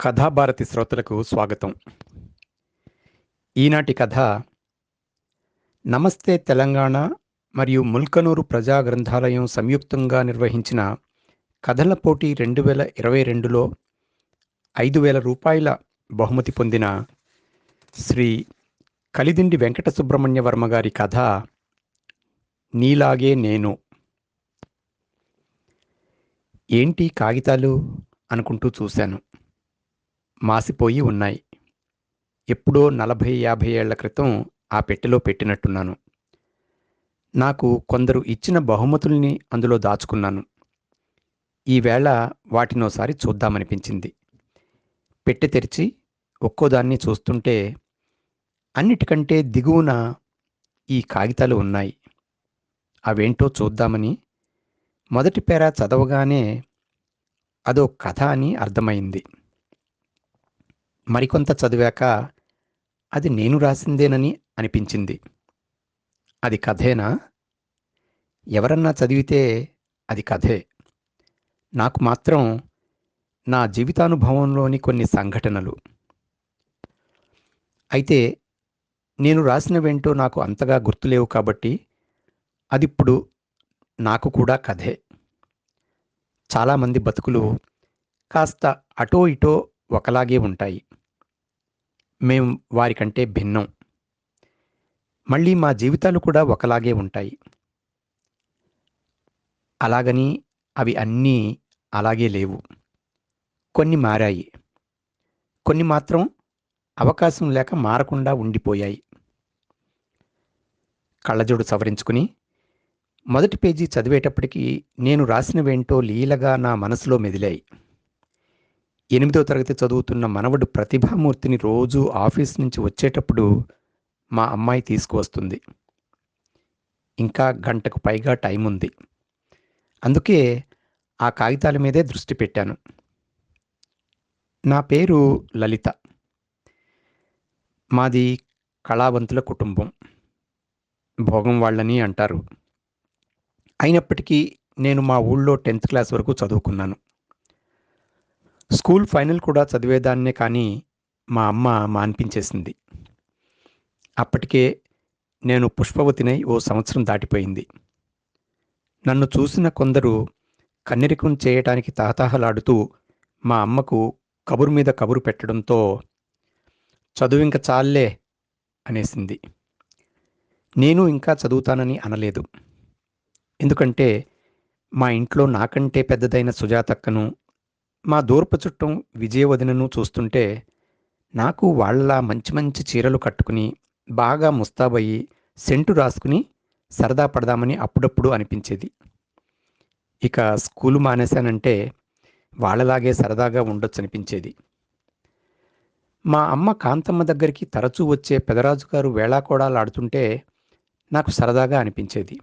కథాభారతి శ్రోతలకు స్వాగతం. ఈనాటి కథ నమస్తే తెలంగాణ మరియు ముల్కనూరు ప్రజా గ్రంథాలయం సంయుక్తంగా నిర్వహించిన కథల పోటీ రెండు వేల ఇరవై రెండులో ఐదు వేల రూపాయల బహుమతి పొందిన శ్రీ కలిదిండి వెంకట సుబ్రహ్మణ్య వర్మ గారి కథ నీలాగే నేను. ఏంటి కాగితాలు అనుకుంటూ చూశాను. మాసిపోయి ఉన్నాయి. ఎప్పుడో నలభై యాభై ఏళ్ళ క్రితం ఆ పెట్టెలో పెట్టినట్టున్నాను. నాకు కొందరు ఇచ్చిన బహుమతుల్ని అందులో దాచుకున్నాను. ఈవేళ వాటినోసారి చూద్దామనిపించింది. పెట్టె తెరిచి ఒక్కోదాన్ని చూస్తుంటే అన్నిటికంటే దిగువన ఈ కాగితాలు ఉన్నాయి. అవేంటో చూద్దామని మొదటి పేర చదవగానే అదో కథ అని అర్థమైంది. మరికొంత చదివాక అది నేను రాసిందేనని అనిపించింది. అది కథేనా? ఎవరన్నా చదివితే అది కథే. నాకు మాత్రం నా జీవితానుభవంలోని కొన్ని సంఘటనలు. అయితే నేను రాసినవేంటో నాకు అంతగా గుర్తులేవు కాబట్టి అదిప్పుడు నాకు కూడా కథే. చాలామంది బతుకులు కాస్త అటో ఇటో ఒకలాగే ఉంటాయి. మేం వారికంటే భిన్నం. మళ్ళీ మా జీవితాలు కూడా ఒకలాగే ఉంటాయి. అలాగని అవి అన్నీ అలాగే లేవు. కొన్ని మారాయి. కొన్ని మాత్రం అవకాశం లేక మారకుండా ఉండిపోయాయి. కళ్ళజోడు సవరించుకుని మొదటి పేజీ చదివేటప్పటికీ నేను రాసినవేంటో లీలగా నా మనసులో మెదిలాయి. ఎనిమిదో తరగతి చదువుతున్న మనవడు ప్రతిభామూర్తిని రోజు ఆఫీస్ నుంచి వచ్చేటప్పుడు మా అమ్మాయి తీసుకువస్తుంది. ఇంకా గంటకు పైగా టైం ఉంది. అందుకే ఆ కాగితాల మీదే దృష్టి పెట్టాను. నా పేరు లలిత. మాది కళావంతుల కుటుంబం. భోగం వాళ్ళని అంటారు. అయినప్పటికీ నేను మా ఊళ్ళో టెన్త్ క్లాస్ వరకు చదువుకున్నాను. స్కూల్ ఫైనల్ కూడా చదివేదాన్నే కానీ మా అమ్మ మాన్పించేసింది. అప్పటికే నేను పుష్పవతినై ఓ సంవత్సరం దాటిపోయింది. నన్ను చూసిన కొందరు కన్నెరికం చేయటానికి తహతహలాడుతూ మా అమ్మకు కబురు మీద కబురు పెట్టడంతో చదువు ఇంక చాలే అనేసింది. నేను ఇంకా చదువుతానని అనలేదు. ఎందుకంటే మా ఇంట్లో నాకంటే పెద్దదైన సుజాతక్కను మా దూర్పు చుట్టం విజయవదినను చూస్తుంటే నాకు వాళ్ళ మంచి మంచి చీరలు కట్టుకుని బాగా ముస్తాబయ్యి సెంటు రాసుకుని సరదా పడదామని అప్పుడప్పుడు అనిపించేది. ఇక స్కూలు మానేశానంటే వాళ్ళలాగే సరదాగా ఉండొచ్చు అనిపించేది మా అమ్మ కాంతమ్మ దగ్గరికి తరచూ వచ్చే పెదరాజు గారు వేళాకోడాలాడుతుంటే నాకు సరదాగా అనిపించేది.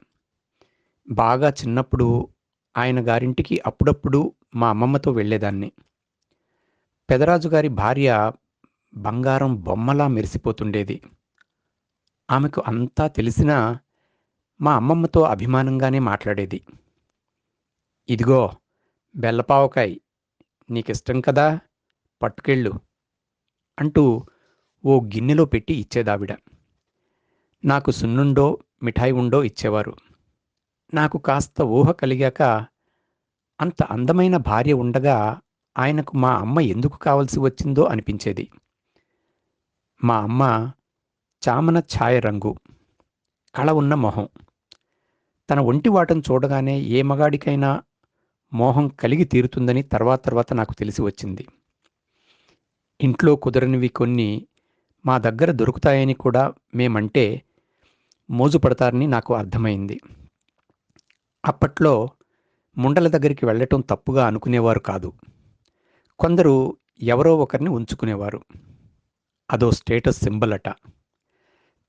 బాగా చిన్నప్పుడు ఆయన గారింటికి అప్పుడప్పుడు మా అమ్మమ్మతో వెళ్ళేదాన్ని. పెదరాజు గారి భార్య బంగారం బొమ్మలా మెరిసిపోతుండేది. ఆమెకు అంతా తెలిసినా మా అమ్మమ్మతో అభిమానంగానే మాట్లాడేది. ఇదిగో బెల్లపావకాయ్ నీకిష్టం కదా పట్టుకెళ్ళు అంటూ ఓ గిన్నెలో పెట్టి ఇచ్చేదావిడ. నాకు సున్నుండో మిఠాయి ఉండో ఇచ్చేవారు. నాకు కాస్త ఊహ కలిగాక అంత అందమైన భార్య ఉండగా ఆయనకు మా అమ్మ ఎందుకు కావలసి వచ్చిందో అనిపించేది. మా అమ్మ చామన ఛాయ రంగు కళ ఉన్న మొహం. తన ఒంటి వాటను చూడగానే ఏ మగాడికైనా మోహం కలిగి తీరుతుందని తర్వాత తర్వాత నాకు తెలిసి వచ్చింది. ఇంట్లో కుదరనివి కొన్ని మా దగ్గర దొరుకుతాయని కూడా మేమంటే మోజు పడతారని నాకు అర్థమైంది. అప్పట్లో ముండల దగ్గరికి వెళ్ళటం తప్పుగా అనుకునేవారు కాదు. కొందరు ఎవరో ఒకరిని ఉంచుకునేవారు. అదో స్టేటస్ సింబల్ అట.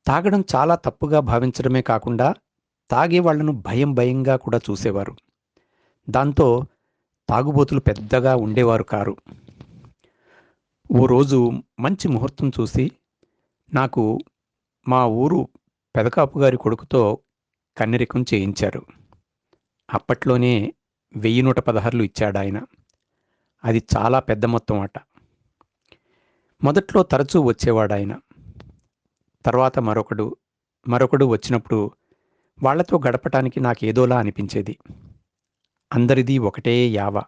తాగడం చాలా తప్పుగా భావించడమే కాకుండా తాగే వాళ్ళను భయం భయంగా కూడా చూసేవారు. దాంతో తాగుబోతులు పెద్దగా ఉండేవారు కారు. ఓ రోజు మంచి ముహూర్తం చూసి నాకు మా ఊరు పెదకాపు గారి కొడుకుతో కన్నెరికం చేయించారు. అప్పట్లోనే వెయ్యి నూట పదహారులు ఇచ్చాడు ఆయన. అది చాలా పెద్ద మొత్తం అట. మొదట్లో తరచూ వచ్చేవాడాయన తర్వాత మరొకడు మరొకడు వచ్చినప్పుడు వాళ్ళతో గడపటానికి నాకేదోలా అనిపించేది. అందరిది ఒకటే యావ.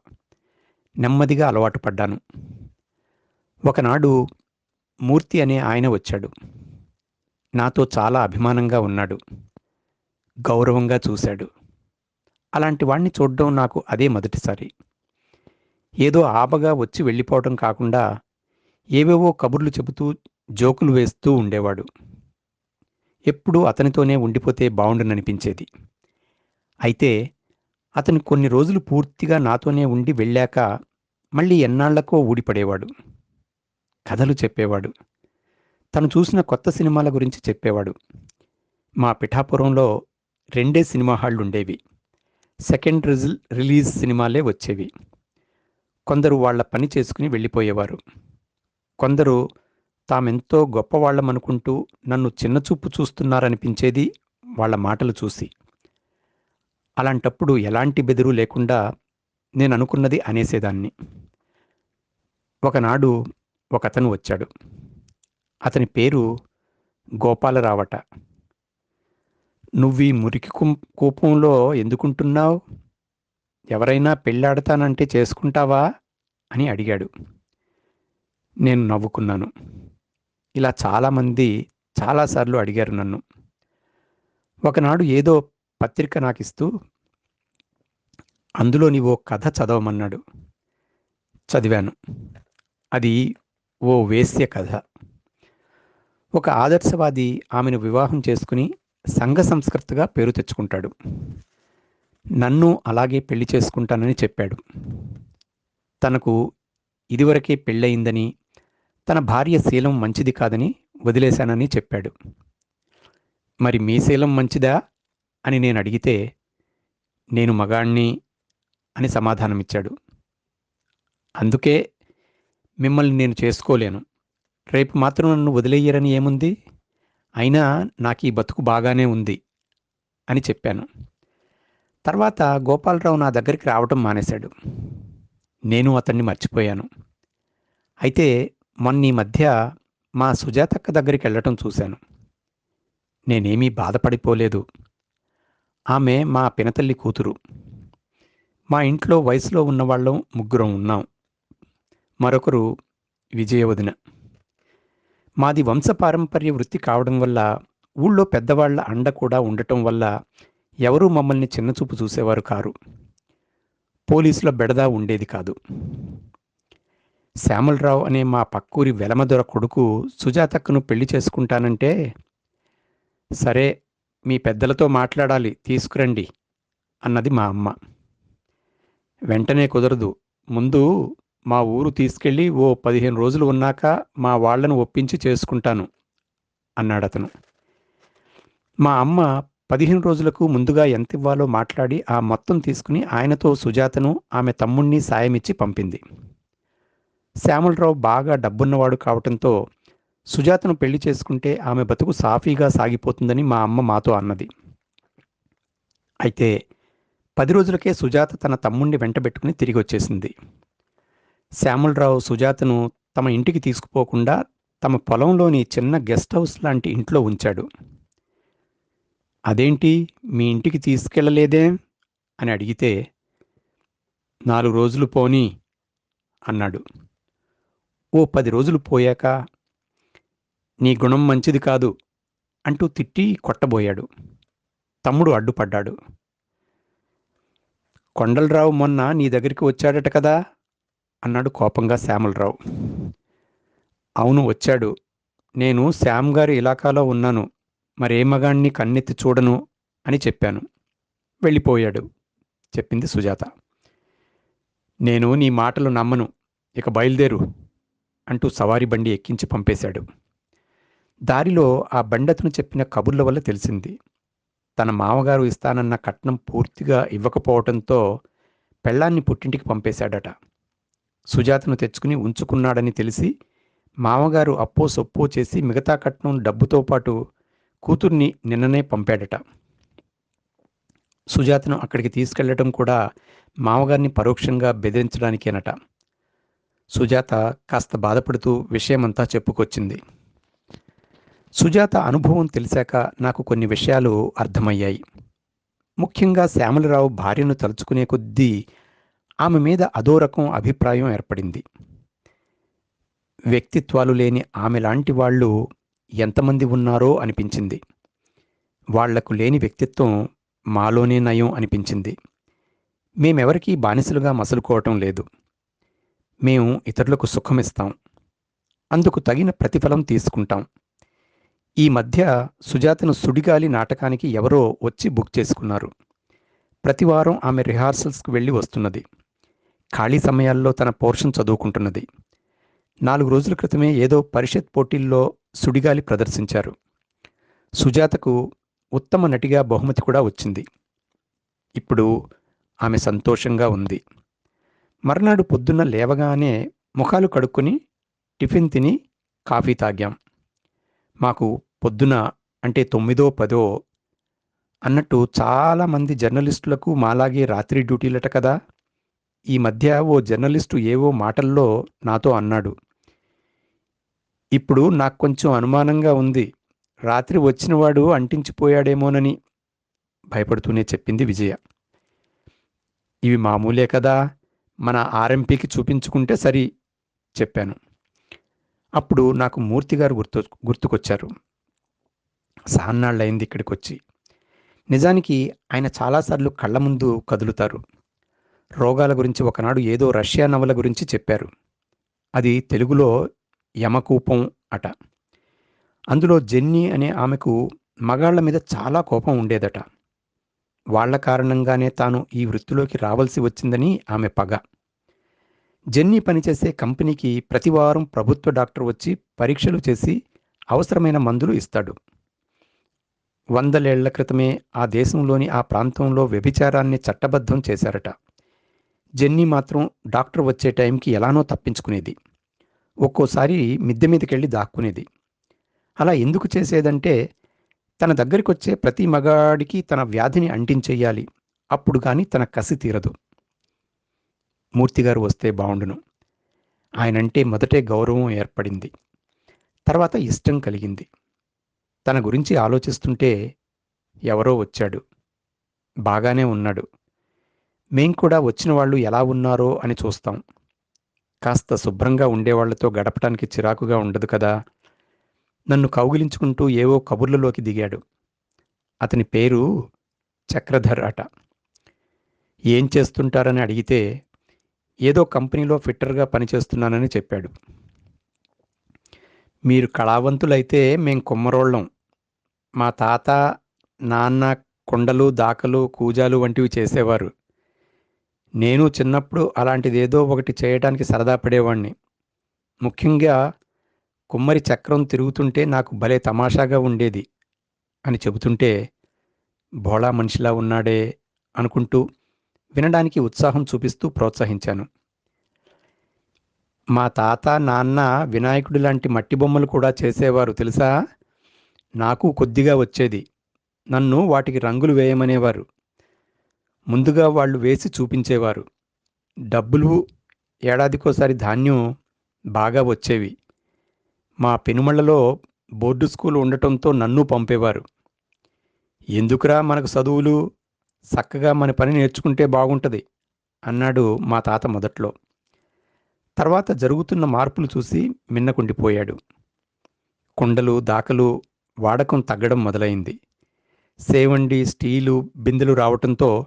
నెమ్మదిగా అలవాటు పడ్డాను. ఒకనాడు మూర్తి అనే ఆయన వచ్చాడు. నాతో చాలా అభిమానంగా ఉన్నాడు. గౌరవంగా చూశాడు. అలాంటి వాణ్ణి చూడడం నాకు అదే మొదటిసారి. ఏదో ఆపగా వచ్చి వెళ్ళిపోవడం కాకుండా ఏవేవో కబుర్లు చెబుతూ జోకులు వేస్తూ ఉండేవాడు. ఎప్పుడూ అతనితోనే ఉండిపోతే బాగుండననిపించేది అయితే అతను కొన్ని రోజులు పూర్తిగా నాతోనే ఉండి వెళ్ళాక మళ్ళీ ఎన్నాళ్ళకో ఊడిపడేవాడు. కథలు చెప్పేవాడు. తను చూసిన కొత్త సినిమాల గురించి చెప్పేవాడు. మా పిఠాపురంలో రెండే సినిమా హాళ్ళు ఉండేవి సెకండ్ రిజిల్ రిలీజ్ సినిమాలే వచ్చేవి. కొందరు వాళ్ళ పని చేసుకుని వెళ్ళిపోయేవారు. కొందరు తామెంతో గొప్పవాళ్ళమనుకుంటూ నన్ను చిన్నచూపు చూస్తున్నారనిపించేది వాళ్ళ మాటలు చూసి. అలాంటప్పుడు ఎలాంటి బెదురు లేకుండా నేను అనుకున్నది అనేసేదాన్ని. ఒకనాడు ఒకతను వచ్చాడు. అతని పేరు గోపాలరావట. నువ్వీ మురికి కూపంలో ఎందుకుంటున్నావు? ఎవరైనా పెళ్ళాడతానంటే చేసుకుంటావా? అని అడిగాడు. నేను నవ్వుకున్నాను. ఇలా చాలామంది చాలాసార్లు అడిగారు నన్ను. ఒకనాడు ఏదో పత్రిక నాకిస్తూ అందులో నీవో కథ చదవమన్నాడు. చదివాను. అది ఓ వేశ్య కథ. ఒక ఆదర్శవాది ఆమెను వివాహం చేసుకుని సంఘ సంస్కృతిగా పేరు తెచ్చుకుంటాడు. నన్ను అలాగే పెళ్ళి చేసుకుంటానని చెప్పాడు. తనకు ఇదివరకే పెళ్ళయిందని తన భార్య శీలం మంచిది కాదని వదిలేశానని చెప్పాడు. మరి మీ శీలం మంచిదా అని నేను అడిగితే నేను మగాణ్ణి అని సమాధానమిచ్చాడు. అందుకే మిమ్మల్ని నేను చేసుకోలేను. రేపు మాత్రం నన్ను వదిలేయరని ఏముంది? అయినా నాకు ఈ బతుకు బాగానే ఉంది అని చెప్పాను. తర్వాత గోపాలరావు నా దగ్గరికి రావటం మానేశాడు. నేను అతన్ని మర్చిపోయాను. అయితే మొన్న ఈ మధ్య మా సుజాతక్క దగ్గరికి వెళ్ళటం చూశాను. నేనేమీ బాధపడిపోలేదు. ఆమె మా పినతల్లి కూతురు. మా ఇంట్లో వయసులో ఉన్నవాళ్ళం ముగ్గురం ఉన్నాం. మరొకరు విజయవదిన. మాది వంశపారంపర్య వృత్తి కావడం వల్ల ఊళ్ళో పెద్దవాళ్ళ అండ కూడా ఉండటం వల్ల ఎవరూ మమ్మల్ని చిన్నచూపు చూసేవారు కారు. పోలీసుల బెడద ఉండేది కాదు. శ్యామలరావు అనే మా పక్కూరి వెలమదొర కొడుకు సుజాతక్కను పెళ్ళి చేసుకుంటానంటే సరే మీ పెద్దలతో మాట్లాడాలి తీసుకురండి అన్నది మా అమ్మ. వెంటనే కుదరదు. ముందు మా ఊరు తీసుకెళ్ళి ఓ పదిహేను రోజులు ఉన్నాక మా వాళ్ళను ఒప్పించి చేసుకుంటాను అన్నాడతను మా అమ్మ పదిహేను రోజులకు ముందుగా ఎంత ఇవ్వాలో మాట్లాడి ఆ మొత్తం తీసుకుని ఆయనతో సుజాతను ఆమె తమ్ముణ్ణి సాయమిచ్చి పంపింది. శ్యామలరావు బాగా డబ్బున్నవాడు కావటంతో సుజాతను పెళ్ళి చేసుకుంటే ఆమె బతుకు సాఫీగా సాగిపోతుందని మా అమ్మ మాతో అన్నది. అయితే పది రోజులకే సుజాత తన తమ్ముణ్ణి వెంటబెట్టుకుని తిరిగి వచ్చేసింది శ్యామలరావు సుజాతను తమ ఇంటికి తీసుకుపోకుండా తమ పొలంలోని చిన్న గెస్ట్ హౌస్ లాంటి ఇంట్లో ఉంచాడు. అదేంటి? మీ ఇంటికి తీసుకెళ్ళలేదే అని అడిగితే నాలుగు రోజులు పోనీ అన్నాడు. ఓ పది రోజులు పోయాక నీ గుణం మంచిది కాదు అంటూ తిట్టి కొట్టబోయాడు. తమ్ముడు అడ్డుపడ్డాడు. కొండలరావు మొన్న నీ దగ్గరికి వచ్చాడట కదా? అన్నాడు కోపంగా శ్యామలరావు. అవును వచ్చాడు. నేను శ్యామ్ గారి ఇలాకాలో ఉన్నాను. మరే మగాణ్ణి కన్నెత్తి చూడను అని చెప్పాను. వెళ్ళిపోయాడు చెప్పింది సుజాత. నేను నీ మాటలు నమ్మను ఇక బయలుదేరు అంటూ సవారీ బండి ఎక్కించి పంపేశాడు. దారిలో ఆ బండతను చెప్పిన కబుర్ల వల్ల తెలిసింది. తన మామగారు ఇస్తానన్న కట్నం పూర్తిగా ఇవ్వకపోవటంతో పెళ్ళాన్ని పుట్టింటికి పంపేశాడట. సుజాతను తెచ్చుకుని ఉంచుకున్నాడని తెలిసి మామగారు అప్పో సొప్పో చేసి మిగతా కట్నం డబ్బుతో పాటు కూతుర్ని నిన్ననే పంపాడట. సుజాతను అక్కడికి తీసుకెళ్ళటం కూడా మామగారిని పరోక్షంగా బెదిరించడానికేనట. సుజాత కాస్త బాధపడుతూ విషయమంతా చెప్పుకొచ్చింది. సుజాత అనుభవం తెలిసాక నాకు కొన్ని విషయాలు అర్థమయ్యాయి. ముఖ్యంగా శ్యామలరావు భార్యను తలుచుకునే కొద్దీ ఆమె మీద అదో రకం అభిప్రాయం ఏర్పడింది. వ్యక్తిత్వాలు లేని ఆమె లాంటి వాళ్ళు ఎంతమంది ఉన్నారో అనిపించింది. వాళ్ళకు లేని వ్యక్తిత్వం మాలోనే నయం అనిపించింది. మేమెవరికీ బానిసలుగా మసులుకోవటం లేదు. మేము ఇతరులకు సుఖమిస్తాం. అందుకు తగిన ప్రతిఫలం తీసుకుంటాం. ఈ మధ్య సుజాతను సుడిగాలి నాటకానికి ఎవరో వచ్చి బుక్ చేసుకున్నారు. ప్రతివారం ఆమె రిహార్సల్స్కి వెళ్ళి వస్తున్నది. ఖాళీ సమయాల్లో తన పోర్షన్ చదువుకుంటున్నది. నాలుగు రోజుల క్రితమే ఏదో పరిషత్ పోటీల్లో సుడిగాలి ప్రదర్శించారు. సుజాతకు ఉత్తమ నటిగా బహుమతి కూడా వచ్చింది. ఇప్పుడు ఆమె సంతోషంగా ఉంది. మర్నాడు పొద్దున్న లేవగానే ముఖాలు కడుక్కొని టిఫిన్ తిని కాఫీ తాగాం. మాకు పొద్దున అంటే తొమ్మిదో పదో అన్నట్టు చాలామంది జర్నలిస్టులకు మాలాగే రాత్రి డ్యూటీలట కదా. ఈ మధ్య ఓ జర్నలిస్టు ఏవో మాటల్లో నాతో అన్నాడు. ఇప్పుడు నాకు కొంచెం అనుమానంగా ఉంది. రాత్రి వచ్చినవాడు అంటించిపోయాడేమోనని భయపడుతూనే చెప్పింది విజయ. ఇవి మామూలే కదా. మన ఆర్ఎంపీకి చూపించుకుంటే సరి చెప్పాను. అప్పుడు నాకు మూర్తిగారు గుర్తు గుర్తుకొచ్చారు. సహన్నాళ్ళయింది ఇక్కడికి వచ్చి నిజానికి ఆయన చాలాసార్లు కళ్ళ ముందు కదులుతారు. రోగాల గురించి ఒకనాడు ఏదో రష్యా నవల గురించి చెప్పారు. అది తెలుగులో యమకూపం అట. అందులో జెన్నీ అనే ఆమెకు మగాళ్ళ మీద చాలా కోపం ఉండేదట. వాళ్ళ కారణంగానే తాను ఈ వృత్తిలోకి రావాల్సి వచ్చిందని ఆమె పగ. జెన్నీ పనిచేసే కంపెనీకి ప్రతివారం ప్రభుత్వ డాక్టర్ వచ్చి పరీక్షలు చేసి అవసరమైన మందులు ఇస్తాడు. వందలేళ్ళ క్రితమే ఆ దేశంలోని ఆ ప్రాంతంలో వ్యభిచారాన్ని చట్టబద్ధం చేశారట. జెన్నీ మాత్రం డాక్టర్ వచ్చే టైంకి ఎలానో తప్పించుకునేది. ఒక్కోసారి మిద్దె మీదకెళ్ళి దాక్కునేది. అలా ఎందుకు చేసేదంటే తన దగ్గరికి వచ్చే ప్రతి మగాడికి తన వ్యాధిని అంటించేయాలి. అప్పుడు కానీ తన కసి తీరదు. మూర్తిగారు వస్తే బాగుండును ఆయనంటే మొదటే గౌరవం ఏర్పడింది. తర్వాత ఇష్టం కలిగింది. తన గురించి ఆలోచిస్తుంటే ఎవరో వచ్చాడు. బాగానే ఉన్నాడు. మేం కూడా వచ్చిన వాళ్ళు ఎలా ఉన్నారో అని చూస్తాం. కాస్త శుభ్రంగా ఉండేవాళ్ళతో గడపటానికి చిరాకుగా ఉండదు కదా. నన్ను కౌగిలించుకుంటూ ఏవో కబుర్లలోకి దిగాడు. అతని పేరు చక్రధర్ అట. ఏం చేస్తుంటారని అడిగితే ఏదో కంపెనీలో ఫిట్టర్గా పనిచేస్తున్నానని చెప్పాడు. మీరు కళావంతులైతే మేం కుమ్మరోళ్ళం. మా తాత నాన్న కొండలు దాకలు కూజాలు వంటివి చేసేవారు. నేను చిన్నప్పుడు అలాంటిది ఏదో ఒకటి చేయడానికి సరదా పడేవాణ్ణి. ముఖ్యంగా కుమ్మరి చక్రం తిరుగుతుంటే నాకు భలే తమాషాగా ఉండేది అని చెబుతుంటే భోళా మనిషిలా ఉన్నాడే అనుకుంటూ వినడానికి ఉత్సాహం చూపిస్తూ ప్రోత్సహించాను. మా తాత నాన్న వినాయకుడి లాంటి మట్టి బొమ్మలు కూడా చేసేవారు తెలుసా? నాకు కొద్దిగా వచ్చేది. నన్ను వాటికి రంగులు వేయమనేవారు. ముందుగా వాళ్ళు వేసి చూపించేవారు. డబ్బులు ఏడాదికోసారి ధాన్యం బాగా వచ్చేవి. మా పెనుమళ్ళలో బోర్డు స్కూల్ ఉండటంతో నన్ను పంపేవారు. ఎందుకురా మనకు చదువులు చక్కగా మన పని నేర్చుకుంటే బాగుంటుంది? అన్నాడు మా తాత మొదట్లో. తర్వాత జరుగుతున్న మార్పులు చూసి మిన్నకుండిపోయాడు. కుండలు దాకలు వాడకం తగ్గడం మొదలైంది. సేవండి స్టీలు బిందెలు రావటంతో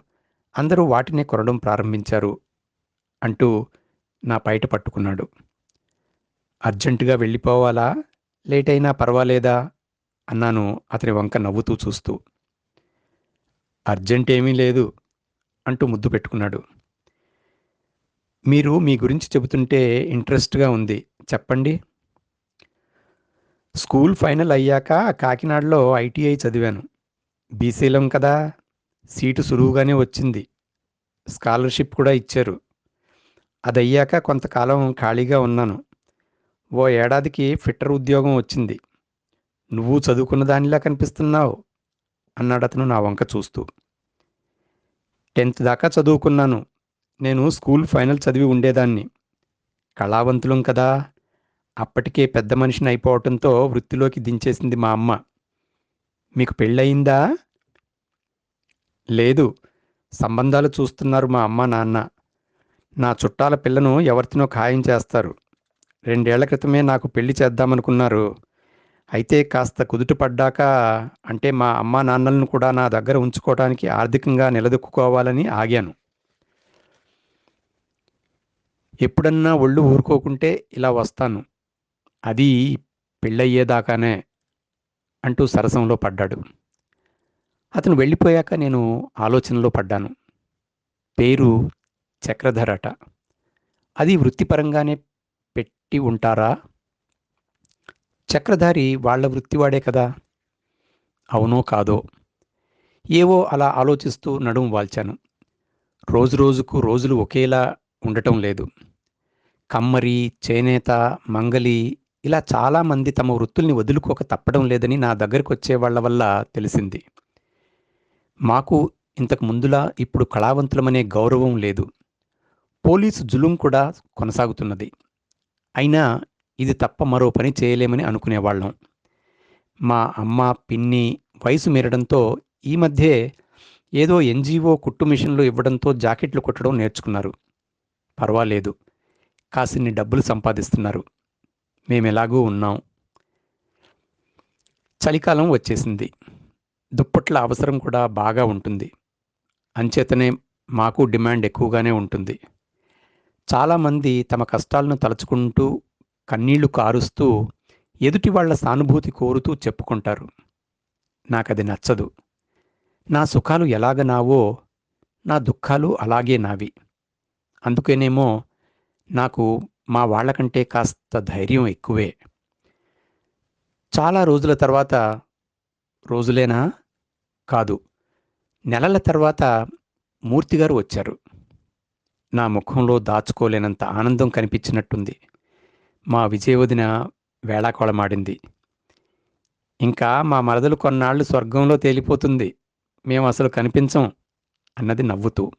అందరూ వాటినే కొనడం ప్రారంభించారు అంటూ నా బయట పట్టుకున్నాడు. అర్జెంటుగా వెళ్ళిపోవాలా? లేట్ అయినా పర్వాలేదా? అన్నాను అతని వంక నవ్వుతూ చూస్తూ. అర్జెంట్ ఏమీ లేదు అంటూ ముద్దు పెట్టుకున్నాడు. మీరు మీ గురించి చెబుతుంటే ఇంట్రెస్ట్గా ఉంది. చెప్పండి. స్కూల్ ఫైనల్ అయ్యాక కాకినాడలో ఐటీఐ చదివాను. బీసీలం కదా? సీటు సులువుగానే వచ్చింది. స్కాలర్షిప్ కూడా ఇచ్చారు. అది అయ్యాక కొంతకాలం ఖాళీగా ఉన్నాను. ఓ ఏడాదికి ఫిట్టర్ ఉద్యోగం వచ్చింది. నువ్వు చదువుకున్న దానిలా కనిపిస్తున్నావు? అన్నాడు అతను నా వంక చూస్తూ. టెన్త్ దాకా చదువుకున్నాను. నేను స్కూల్ ఫైనల్ చదివి ఉండేదాన్ని. కళావంతులం కదా. అప్పటికే పెద్ద మనిషిని అయిపోవటంతో వృత్తిలోకి దించేసింది మా అమ్మ. మీకు పెళ్ళయిందా? లేదు సంబంధాలు చూస్తున్నారు మా అమ్మ నాన్న. నా చుట్టాల పిల్లను ఎవరితోనో ఖాయం చేస్తారు. రెండేళ్ళ క్రితమే నాకు పెళ్ళి చేద్దామనుకున్నారు. అయితే కాస్త కుదుట పడ్డాక అంటే మా అమ్మా నాన్నలను కూడా నా దగ్గర ఉంచుకోవడానికి ఆర్థికంగా నిలదొక్కుకోవాలని ఆగాను. ఎప్పుడన్నా ఒళ్ళు ఊరుకోకుంటే ఇలా వస్తాను. అది పెళ్ళయ్యేదాకానే అంటూ సరసంలో పడ్డాడు. అతను వెళ్ళిపోయాక నేను ఆలోచనలో పడ్డాను. పేరు చక్రధరట. అది వృత్తిపరంగానే పెట్టి ఉంటారా? చక్రధారి వాళ్ళ వృత్తివాడే కదా? అవునో కాదో? ఏవో అలా ఆలోచిస్తూ నడుము వాల్చాను. రోజు రోజుకు రోజులు ఒకేలా ఉండటం లేదు. కమ్మరి చేనేత మంగలి ఇలా చాలామంది తమ వృత్తుల్ని వదులుకోక తప్పడం లేదని నా దగ్గరకు వచ్చే వాళ్ళ వల్ల తెలిసింది. మాకు ఇంతకు ముందులా ఇప్పుడు కళావంతులమనే గౌరవం లేదు. పోలీసు జులుం కూడా కొనసాగుతున్నది. అయినా ఇది తప్ప మరో పని చేయలేమని అనుకునేవాళ్ళం. మా అమ్మ పిన్ని వయసు మేరడంతో ఈ మధ్యే ఏదో ఎన్జిఓ కుట్టు మిషన్లు ఇవ్వడంతో జాకెట్లు కుట్టడం నేర్చుకున్నారు. పర్వాలేదు. కాసిన్ని డబ్బులు సంపాదిస్తున్నారు. మేమెలాగూ ఉన్నాం. చలికాలం వచ్చేసింది. దుప్పట్ల అవసరం కూడా బాగా ఉంటుంది. అంచేతనే మాకు డిమాండ్ ఎక్కువగానే ఉంటుంది. చాలామంది తమ కష్టాలను తలుచుకుంటూ కన్నీళ్ళు కారుస్తూ ఎదుటి వాళ్ళ సానుభూతి కోరుతూ చెప్పుకుంటారు. నాకది నచ్చదు. నా సుఖాలు ఎలాగ నావో నా దుఃఖాలు అలాగే నావి. అందుకేనేమో నాకు మా వాళ్ళకంటే కాస్త ధైర్యం ఎక్కువే. చాలా రోజుల తర్వాత రోజులేనా? కాదు. నెలల తర్వాత మూర్తిగారు వచ్చారు. నా ముఖంలో దాచుకోలేనంత ఆనందం కనిపించినట్టుంది. మా విజయవదిన వేళాకోళమాడింది. ఇంకా మా మరదలు కొన్నాళ్ళు స్వర్గంలో తేలిపోతుంది. మేము అసలు కనిపించం అన్నది నవ్వుతూ.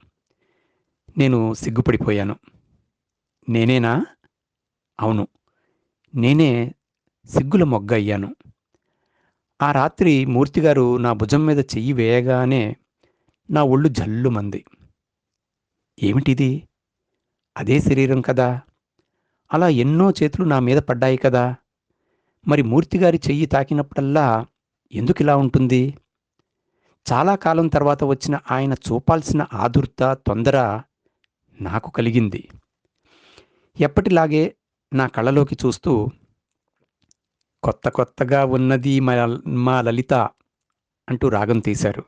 నేను సిగ్గుపడిపోయాను. నేనేనా? అవును. నేనే సిగ్గుల మొగ్గ అయ్యాను. ఆ రాత్రి మూర్తిగారు నా భుజం మీద చెయ్యి వేయగానే నా ఒళ్ళు జల్లుమంది. ఏమిటిది? అదే శరీరం కదా? అలా ఎన్నో చేతులు నా మీద పడ్డాయి కదా? మరి మూర్తిగారి చెయ్యి తాకినప్పుడల్లా ఎందుకు ఇలా ఉంటుంది? చాలా కాలం తర్వాత వచ్చిన ఆయన చూపాల్సిన ఆదుర్త తొందర నాకు కలిగింది. ఎప్పటిలాగే నా కళ్ళలోకి చూస్తూ కొత్త కొత్తగా ఉన్నది మా లలిత అంటూ రాగం తీశారు.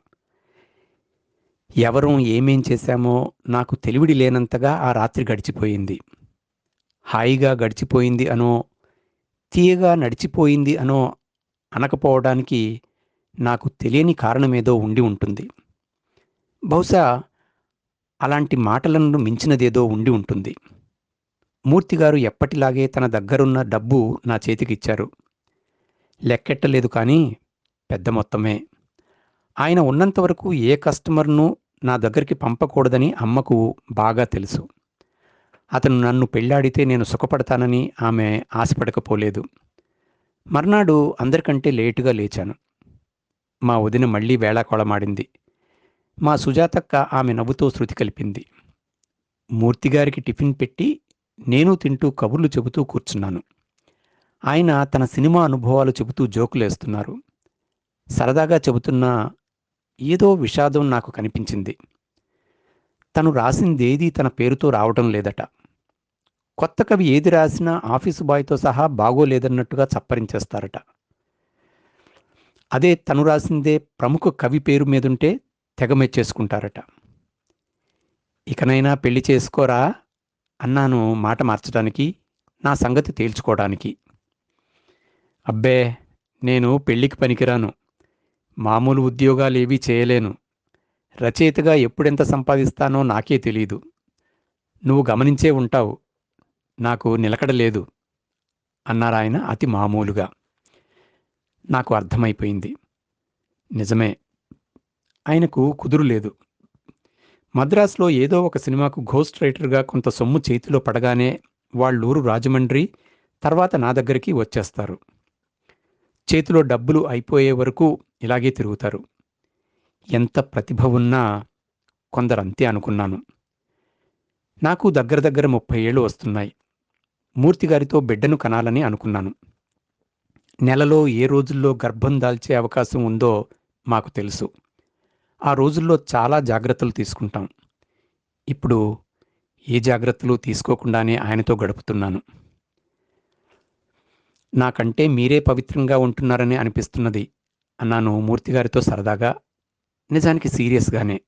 ఎవరం ఏమేం చేశామో నాకు తెలివిడి లేనంతగా ఆ రాత్రి గడిచిపోయింది. హాయిగా గడిచిపోయింది అనో తీయగా నడిచిపోయింది అనో అనకపోవడానికి నాకు తెలియని కారణమేదో ఉండి ఉంటుంది. బహుశా అలాంటి మాటలను మించినదేదో ఉండి ఉంటుంది. మూర్తిగారు ఎప్పటిలాగే తన దగ్గరున్న డబ్బు నా చేతికిచ్చారు. లెక్కెట్టలేదు కానీ పెద్ద మొత్తమే. ఆయన ఉన్నంతవరకు ఏ కస్టమర్ను నా దగ్గరికి పంపకూడదని అమ్మకు బాగా తెలుసు. అతను నన్ను పెళ్ళాడితే నేను సుఖపడతానని ఆమె ఆశపడకపోలేదు. మర్నాడు అందరికంటే లేటుగా లేచాను. మా వదిన మళ్ళీ వేళాకోళమాడింది. మా సుజాతక్క ఆమె నవ్వుతో శృతి కలిపింది. మూర్తిగారికి టిఫిన్ పెట్టి నేను తింటూ కబుర్లు చెబుతూ కూర్చున్నాను. ఆయన తన సినిమా అనుభవాలు చెబుతూ జోకులేస్తున్నారు సరదాగా చెబుతున్న ఏదో విషాదం నాకు కనిపించింది. తను రాసిందేదీ తన పేరుతో రావటం లేదట. కొత్త కవి ఏది రాసినా ఆఫీసు బాయ్తో సహా బాగోలేదన్నట్టుగా చప్పరించేస్తారట. అదే తను రాసిందే ప్రముఖ కవి పేరు మీదుంటే తెగమెచ్చేసుకుంటారట ఇకనైనా పెళ్ళి చేసుకోరా? అన్నాను మాట మార్చడానికి నా సంగతి తేల్చుకోవడానికి అబ్బే నేను పెళ్ళికి పనికిరాను. మామూలు ఉద్యోగాలేవీ చేయలేను. రచయితగా ఎప్పుడెంత సంపాదిస్తానో నాకే తెలీదు. నువ్వు గమనించే ఉంటావు. నాకు నిలకడలేదు అన్నారాయన అతి మామూలుగా. నాకు అర్థమైపోయింది. నిజమే. ఆయనకు కుదురు లేదు. మద్రాసులో ఏదో ఒక సినిమాకు ఘోస్ట్ రైటర్గా కొంత సొమ్ము చేతిలో పడగానే వాళ్ళూరు రాజమండ్రి తర్వాత నా దగ్గరికి వచ్చేస్తారు. చేతిలో డబ్బులు అయిపోయే వరకు ఇలాగే తిరుగుతారు. ఎంత ప్రతిభ ఉన్నా కొందరు అంతే అనుకున్నాను. నాకు దగ్గర దగ్గర ముప్పై ఏళ్ళు వస్తున్నాయి. మూర్తి గారితో బిడ్డను కనాలని అనుకున్నాను. నెలలో ఏ రోజుల్లో గర్భం దాల్చే అవకాశం ఉందో మాకు తెలుసు. ఆ రోజుల్లో చాలా జాగ్రత్తలు తీసుకుంటాం. ఇప్పుడు ఏ జాగ్రత్తలు తీసుకోకుండానే ఆయనతో గడుపుతున్నాను. నాకంటే మీరే పవిత్రంగా ఉంటున్నారని అనిపిస్తున్నది అన్నాను మూర్తి గారితో సరదాగా. నిజానికి సీరియస్గానే.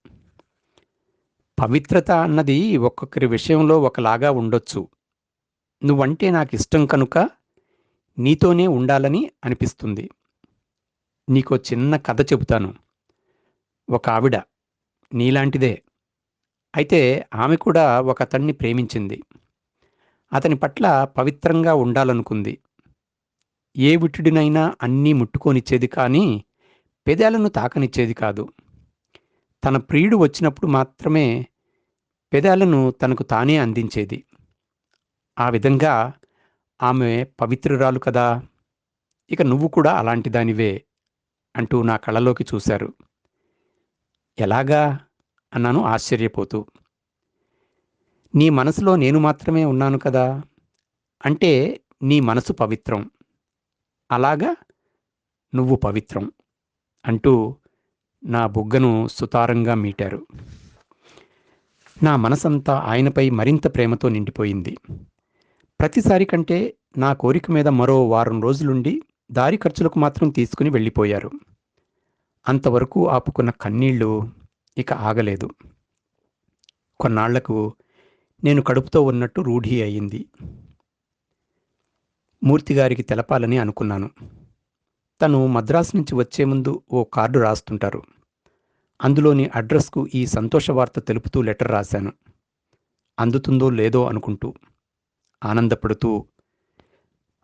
పవిత్రత అన్నది ఒక్కొక్కరి విషయంలో ఒకలాగా ఉండొచ్చు. నువ్వంటే నాకు ఇష్టం కనుక నీతోనే ఉండాలని అనిపిస్తుంది. నీకో చిన్న కథ చెబుతాను. ఒక ఆవిడ నీలాంటిదే. అయితే ఆమె కూడా ఒక అతన్ని ప్రేమించింది. అతని పట్ల పవిత్రంగా ఉండాలనుకుంది. ఏ విటుడినైనా అన్నీ ముట్టుకోనిచ్చేది కానీ పెదాలను తాకనిచ్చేది కాదు. తన ప్రియుడు వచ్చినప్పుడు మాత్రమే పెదాలను తనకు తానే అందించేది. ఆ విధంగా ఆమె పవిత్రురాలు కదా ఇక నువ్వు కూడా అలాంటి దానివే అంటూ నా కళ్ళలోకి చూశారు. ఎలాగా? అన్నాను ఆశ్చర్యపోతూ. నీ మనసులో నేను మాత్రమే ఉన్నాను కదా అంటే నీ మనసు పవిత్రం. అలాగా నువ్వు పవిత్రం అంటూ నా బుగ్గను సుతారంగా మీటారు. నా మనసంతా ఆయనపై మరింత ప్రేమతో నిండిపోయింది. ప్రతిసారి కంటే నా కోరిక మీద మరో వారం రోజులుండి దారి ఖర్చులకు మాత్రం తీసుకుని వెళ్ళిపోయారు. అంతవరకు ఆపుకున్న కన్నీళ్ళు ఇక ఆగలేదు. కొన్నాళ్ళకు నేను కడుపుతో ఉన్నట్టు రూఢి అయింది. మూర్తిగారికి తెలపాలని అనుకున్నాను. తను మద్రాసు నుంచి వచ్చే ముందు ఓ కార్డు రాస్తుంటారు. అందులోని అడ్రస్కు ఈ సంతోష వార్త తెలుపుతూ లెటర్ రాశాను. అందుతుందో లేదో అనుకుంటూ ఆనందపడుతూ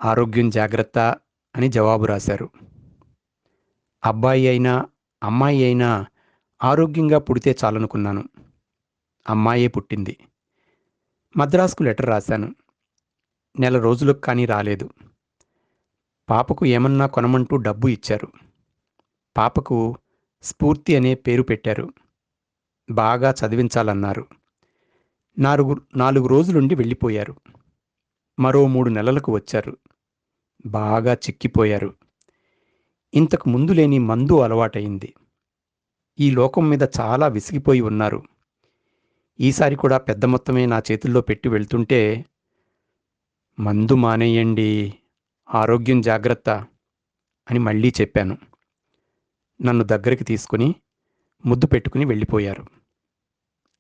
ఆరోగ్యం జాగ్రత్త అని జవాబు రాశారు. అబ్బాయి అయినా అమ్మాయి అయినా ఆరోగ్యంగా పుడితే చాలనుకున్నాను. అమ్మాయే పుట్టింది. మద్రాసుకు లెటర్ రాశాను. నెల రోజులకు కానీ రాలేదు. పాపకు ఏమన్నా కొనమంటూ డబ్బు ఇచ్చారు. పాపకు స్ఫూర్తి అనే పేరు పెట్టారు. బాగా చదివించాలన్నారు. నాలుగు నాలుగు రోజులుండి వెళ్ళిపోయారు. మరో మూడు నెలలకు వచ్చారు. బాగా చిక్కిపోయారు. ఇంతకు ముందు లేని మందు అలవాటైంది ఈ లోకం మీద చాలా విసిగిపోయి ఉన్నారు. ఈసారి కూడా పెద్ద మొత్తమే నా చేతుల్లో పెట్టి వెళ్తుంటే మందు మానేయండి ఆరోగ్యం జాగ్రత్త అని మళ్ళీ చెప్పాను. నన్ను దగ్గరికి తీసుకుని ముద్దు పెట్టుకుని వెళ్ళిపోయారు.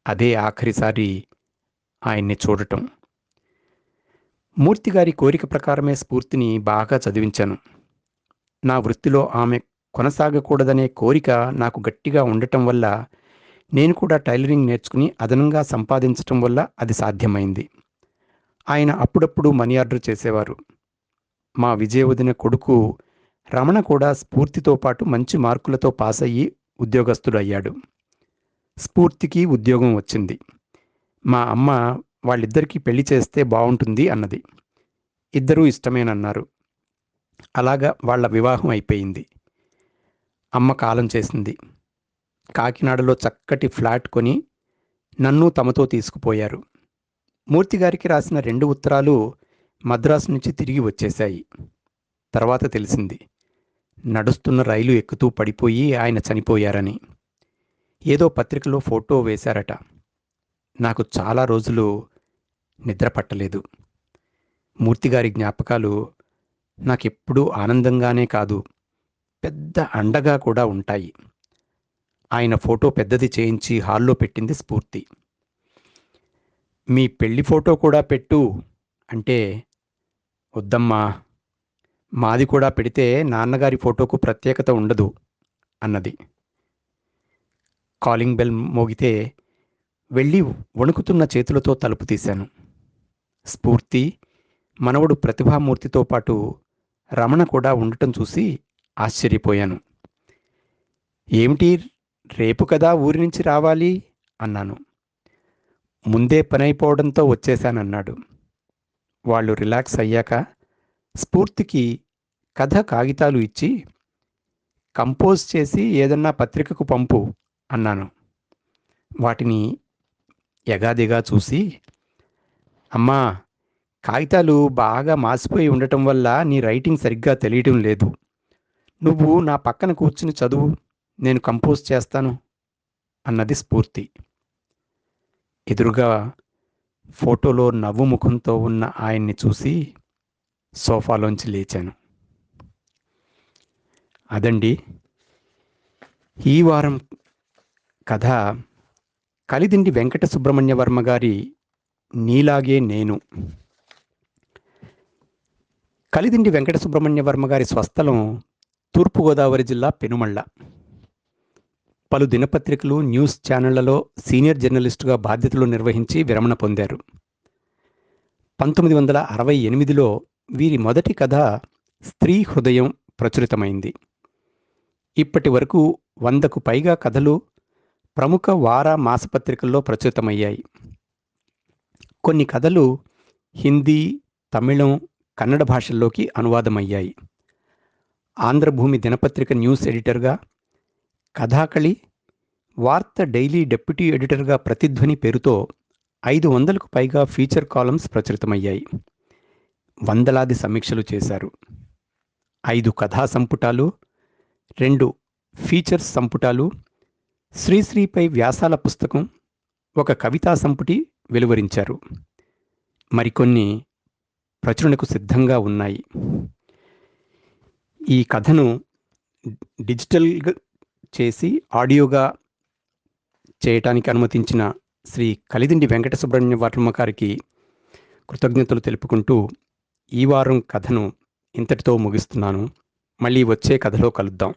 అదే ఆఖరిసారి ఆయన్ని చూడటం. మూర్తిగారి కోరిక ప్రకారమే స్ఫూర్తిని బాగా చదివించాను. నా వృత్తిలో ఆమె కొనసాగకూడదనే కోరిక నాకు గట్టిగా ఉండటం వల్ల నేను కూడా టైలరింగ్ నేర్చుకుని అదనంగా సంపాదించటం వల్ల అది సాధ్యమైంది. ఆయన అప్పుడప్పుడు మనీ ఆర్డర్ చేసేవారు. మా విజయవదిన కొడుకు రమణ కూడా స్ఫూర్తితో పాటు మంచి మార్కులతో పాస్ అయ్యి ఉద్యోగస్తుడు అయ్యాడు స్ఫూర్తికి ఉద్యోగం వచ్చింది. మా అమ్మ వాళ్ళిద్దరికీ పెళ్ళి చేస్తే బాగుంటుంది అన్నది. ఇద్దరూ ఇష్టమేనన్నారు. అలాగా వాళ్ళ వివాహం అయిపోయింది. అమ్మ కాలం చేసింది. కాకినాడలో చక్కటి ఫ్లాట్ కొని నన్ను తమతో తీసుకుపోయారు. మూర్తిగారికి రాసిన రెండు ఉత్తరాలు మద్రాసు నుంచి తిరిగి వచ్చేశాయి. తర్వాత తెలిసింది నడుస్తున్న రైలు ఎక్కుతూ పడిపోయి ఆయన చనిపోయారని. ఏదో పత్రికలో ఫోటో వేశారట. నాకు చాలా రోజులు నిద్ర పట్టలేదు. మూర్తిగారి జ్ఞాపకాలు నాకెప్పుడూ ఆనందంగానే కాదు పెద్ద అండగా కూడా ఉంటాయి. ఆయన ఫోటో పెద్దది చేయించి హాల్లో పెట్టింది స్ఫూర్తి. మీ పెళ్ళి ఫోటో కూడా పెట్టు. అంటే వద్దమ్మా మాది కూడా పెడితే నాన్నగారి ఫోటోకు ప్రత్యేకత ఉండదు అన్నది. కాలింగ్ బెల్ మోగితే వెళ్ళి వణుకుతున్న చేతులతో తలుపు తీశాను. స్ఫూర్తి మనవడు ప్రతిభామూర్తితో పాటు రమణ కూడా ఉండటం చూసి ఆశ్చర్యపోయాను. ఏమిటి రేపు కదా ఊరి నుంచి రావాలి? అన్నాను. ముందే పనైపోవడంతో వచ్చేశానన్నాడు. వాళ్ళు రిలాక్స్ అయ్యాక స్ఫూర్తికి కథ కాగితాలు ఇచ్చి కంపోజ్ చేసి ఏదన్నా పత్రికకు పంపు అన్నాను. వాటిని ఎగాదిగా చూసి అమ్మా కాగితాలు బాగా మాసిపోయి ఉండటం వల్ల నీ రైటింగ్ సరిగ్గా తెలియటం లేదు. నువ్వు నా పక్కన కూర్చుని చదువు నేను కంపోజ్ చేస్తాను అన్నది స్ఫూర్తి. ఎదురుగా ఫోటోలో నవ్వు ముఖంతో ఉన్న ఆయన్ని చూసి సోఫాలోంచి లేచాను. అదండి ఈ వారం కథ కలిదిండి వెంకట సుబ్రహ్మణ్య వర్మ గారి నీలాగే నేను. కలిదిండి వెంకట సుబ్రహ్మణ్య వర్మ గారి స్వస్థలం తూర్పుగోదావరి జిల్లా పెనుమళ్ళ. పలు దినపత్రికలు న్యూస్ ఛానళ్ళలో సీనియర్ జర్నలిస్టుగా బాధ్యతలు నిర్వహించి విరమణ పొందారు. పంతొమ్మిది వందల అరవై ఎనిమిదిలో వీరి మొదటి కథ స్త్రీ హృదయం ప్రచురితమైంది. ఇప్పటి వరకు వందకు పైగా కథలు ప్రముఖ వార మాసపత్రికల్లో ప్రచురితమయ్యాయి. కొన్ని కథలు హిందీ తమిళం కన్నడ భాషల్లోకి అనువాదమయ్యాయి. ఆంధ్రభూమి దినపత్రిక న్యూస్ ఎడిటర్గా కథాకళి వార్త డైలీ డెప్యూటీ ఎడిటర్గా ప్రతిధ్వని పేరుతో ఐదు వందలకు పైగా ఫీచర్ కాలమ్స్ ప్రచురితమయ్యాయి. వందలాది సమీక్షలు చేశారు. ఐదు కథా సంపుటాలు రెండు ఫీచర్స్ సంపుటాలు శ్రీశ్రీపై వ్యాసాల పుస్తకం ఒక కవితా సంపుటి వెలువరించారు. మరికొన్ని ప్రచురణకు సిద్ధంగా ఉన్నాయి. ఈ కథను డిజిటల్గా చేసి ఆడియోగా చేయటానికి అనుమతించిన శ్రీ కలిదిండి వెంకట సుబ్రహ్మణ్య వర్మ గారికి కృతజ్ఞతలు తెలుపుకుంటూ ఈ వారం కథను ఇంతటితో ముగిస్తున్నాను. మళ్ళీ వచ్చే కథలో కలుద్దాం.